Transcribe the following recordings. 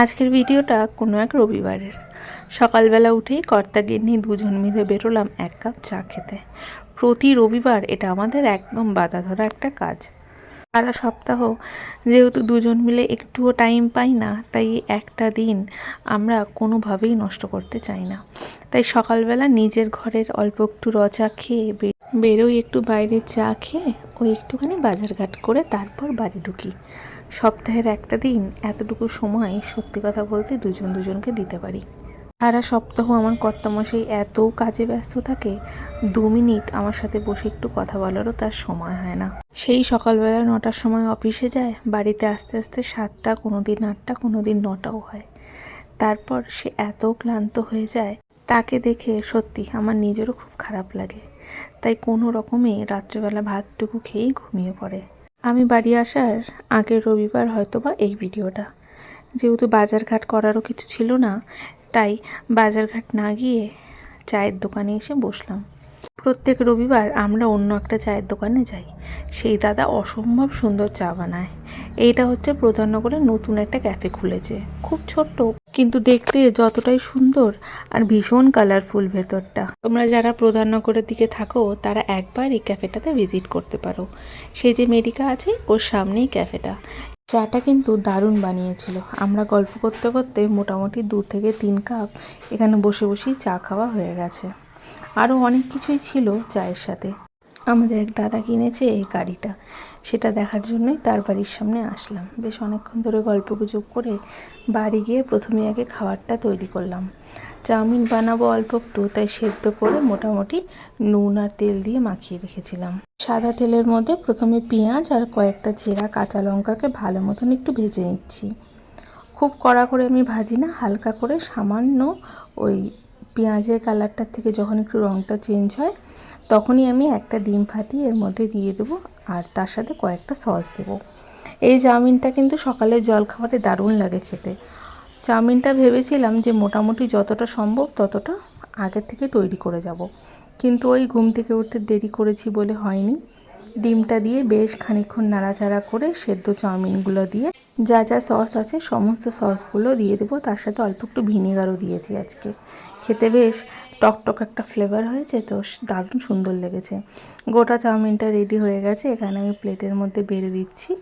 আজকের ভিডিওটা কোনো এক রবিবারের। সকালবেলা উঠেই কর্তা গিন্নি দুজন মিলে বেরোলাম এক কাপ চা খেতে। প্রতি রবিবার এটা আমাদের একদম বাধা ধরা একটা কাজ। সারা সপ্তাহ যেহেতু দুজন মিলে একটুও টাইম পাই না, তাই একটা দিন আমরা কোনোভাবেই নষ্ট করতে চাই না। তাই সকালবেলা নিজের ঘরের অল্প একটু রচা খেয়ে বেরোই একটু বাইরে চা খেয়ে ওই একটুখানি বাজারঘাট করে তারপর বাড়ি ঢুকি। সপ্তাহের একটা দিন, এতটুকু সময় সত্যি কথা বলতে দুজন দুজনকে দিতে পারি। সারা সপ্তাহ আমার কর্তামশাই এত কাজে ব্যস্ত থাকে, দু মিনিট আমার সাথে বসে একটু কথা বলারও তার সময় হয় না। সেই সকালবেলা নটার সময় অফিসে যায়, বাড়িতে আস্তে আস্তে সাতটা কোনো দিন আটটা কোনো দিন নটাও হয়। তারপর সে এত ক্লান্ত হয়ে যায় তাকে দেখে সত্যি আমার নিজেরও খুব খারাপ লাগে। তাই কোনো রকমে রাত্রেবেলা ভাতটুকু খেয়েই ঘুমিয়ে পড়ে। আমি বাড়ি আসার আগের রবিবার হয়তো বা এই ভিডিওটা। যেহেতু বাজারঘাট করারও কিছু ছিল না, তাই বাজারঘাট না গিয়ে চায়ের দোকানে এসে বসলাম। প্রত্যেক রবিবার আমরা অন্য একটা চায়ের দোকানে যাই। সেই দাদা অসম্ভব সুন্দর চা বানায়। এইটা হচ্ছে প্রধাননগরে নতুন একটা ক্যাফে খুলেছে। খুব ছোট্ট কিন্তু দেখতে যতটাই সুন্দর আর ভীষণ কালারফুল ভেতরটা। তোমরা যারা প্রধাননগরের দিকে থাকো, তারা একবার এই ক্যাফেটাতে ভিজিট করতে পারো। সেই যে মেডিকা আছে, ওর সামনেই ক্যাফেটা চাটা কিন্তু দারুণ বানিয়েছিল। আমরা গল্প করতে করতে মোটামুটি দু থেকে তিন কাপ এখানে বসে বসেই চা খাওয়া হয়ে গেছে। আরও অনেক কিছুই ছিল চায়ের সাথে। আমাদের এক দাদা কিনেছে এই গাড়িটা। সেটা দেখার জন্যই তার বাড়ির সামনে আসলাম। বেশ অনেকক্ষণ ধরে গল্প গুজব করে বাড়ি গিয়ে প্রথমে আগে খাবারটা তৈরি করলাম। চাউমিন বানাবো অল্প একটু, তাই সেদ্ধ করে মোটামুটি নুন আর তেল দিয়ে মাখিয়ে রেখেছিলাম। সাদা তেলের মধ্যে প্রথমে পেঁয়াজ আর কয়েকটা চেরা কাঁচা লঙ্কাকে ভালো মতন একটু ভেজে নিচ্ছি। খুব কড়া করে আমি ভাজি না, হালকা করে সামান্য ওই পেঁয়াজের কালারটার থেকে যখন একটু রঙটা চেঞ্জ হয়, তখনই আমি একটা ডিম ফাটিয়ে এর মধ্যে দিয়ে দেবো আর তার সাথে কয়েকটা সস দেবো। এই চাউমিনটা কিন্তু সকালের জলখাবারে দারুণ লাগে খেতে। চাউমিনটা ভেবেছিলাম যে মোটামুটি যতটা সম্ভব ততটা আগের থেকে তৈরি করে যাব। কিন্তু ওই ঘুম থেকে উঠতে দেরি করেছি বলে হয়নি। ডিমটা দিয়ে বেশ খানিকক্ষণ নাড়াচাড়া করে সেদ্ধ চাউমিনগুলো দিয়ে যা যা সস আছে সমস্ত সসগুলো দিয়ে দেবো। তার সাথে অল্প একটু ভিনেগারও দিয়েছি আজকে। খেতে বেশ টকটক একটা ফ্লেভার হয়েছে, তো দারুণ সুন্দর লেগেছে। গোটা চাউমিনটা রেডি হয়ে গেছে, এখানে আমি প্লেটের মধ্যে বেড়ে দিচ্ছি।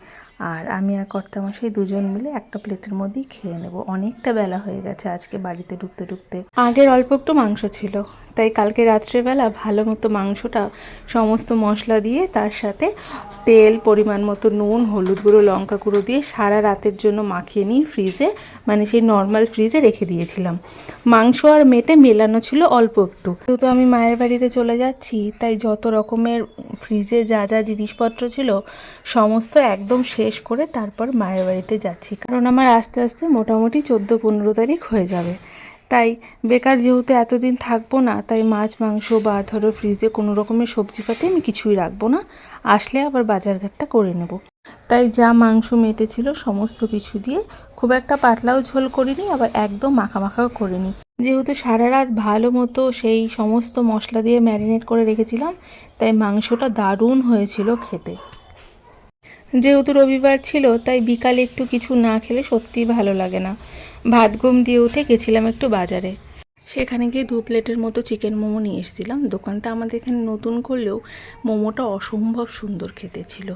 আর আমি আর কর্তামশাই দুজন মিলে একটা প্লেটের মধ্যেই খেয়ে নেব। অনেকটা বেলা হয়ে গেছে আজকে বাড়িতে ঢুকতে ঢুকতে। আগের অল্প একটু মাংস ছিল। তাই কালকে রাত্রেবেলা ভালো মতো মাংসটা, সমস্ত মশলা দিয়ে তার সাথে তেল, পরিমাণ মতো নুন, হলুদ গুঁড়ো, লঙ্কা গুঁড়ো দিয়ে সারা রাতের জন্য মাখিয়ে নিয়ে ফ্রিজে মানে সেই নর্মাল ফ্রিজে রেখে দিয়েছিলাম। মাংস আর মেটে মেলানো ছিল অল্প একটু। যেহেতু আমি মায়ের বাড়িতে চলে যাচ্ছি, তাই যত রকমের ফ্রিজে যা যা জিনিসপত্র ছিল, সমস্ত একদম শেষ করে তারপর মায়ের বাড়িতে যাচ্ছি। কারণ আমার আস্তে আস্তে মোটামুটি চোদ্দ পনেরো তারিখ হয়ে যাবে। তাই বেকার যেহেতু এতদিন থাকব না, তাই মাছ, মাংস বা ধরো ফ্রিজে কোনো রকমের সবজিপাতি আমি কিছুই রাখব না। আসলে আবার বাজারঘাটটা করে নেব। তাই যা মাংস মেটেছিল সমস্ত কিছু দিয়ে খুব একটা পাতলাও ঝোল করিনি, আবার একদম মাখা মাখাও করিনি। যেহেতু সারা রাত ভালো মতো সেই সমস্ত মশলা দিয়ে ম্যারিনেট করে রেখেছিলাম, তাই মাংসটা দারুণ হয়েছিল খেতে। যেহেতু রবিবার ছিল, তাই বিকালে একটু কিছু না খেলে সত্যিই ভালো লাগে না। ভাত ঘুম দিয়ে উঠে গেছিলাম একটু বাজারে। সেখানে গিয়ে দু প্লেটের মতো চিকেন মোমো নিয়ে এসেছিলাম। দোকানটা আমাদের এখানে নতুন করলেও মোমোটা অসম্ভব সুন্দর খেতে ছিল।